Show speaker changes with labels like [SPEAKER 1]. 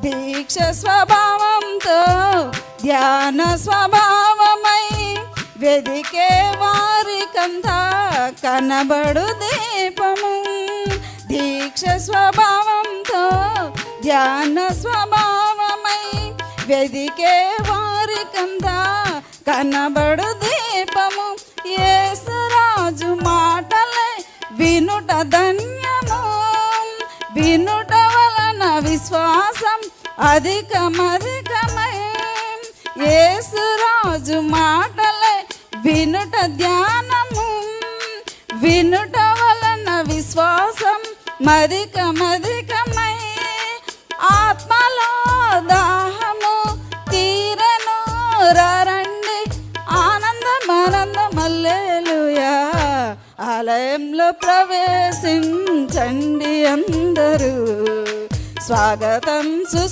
[SPEAKER 1] దీక్ష స్వభావంతో ధ్యాన స్వభావమై వెదికే వారికంతా కనబడు దీపము. దీక్ష స్వభావంతో ధ్యాన స్వభావమై వెదికే వారికంతా కనబడు దీపము. యేసురాజు మాటలే వినుట ధన్యము. వినుట వలన విశ్వాసం అధికమధికమై యేసురాజు మాటలే వినుట ధ్యానము. వినుట వలన విశ్వాసం మధికమధికమై ఆత్మలో దాహము తీరను. రండి ఆనందం ఆనందం ఆలయంలో ప్రవేశించండి అందరూ. స్వాగతం సు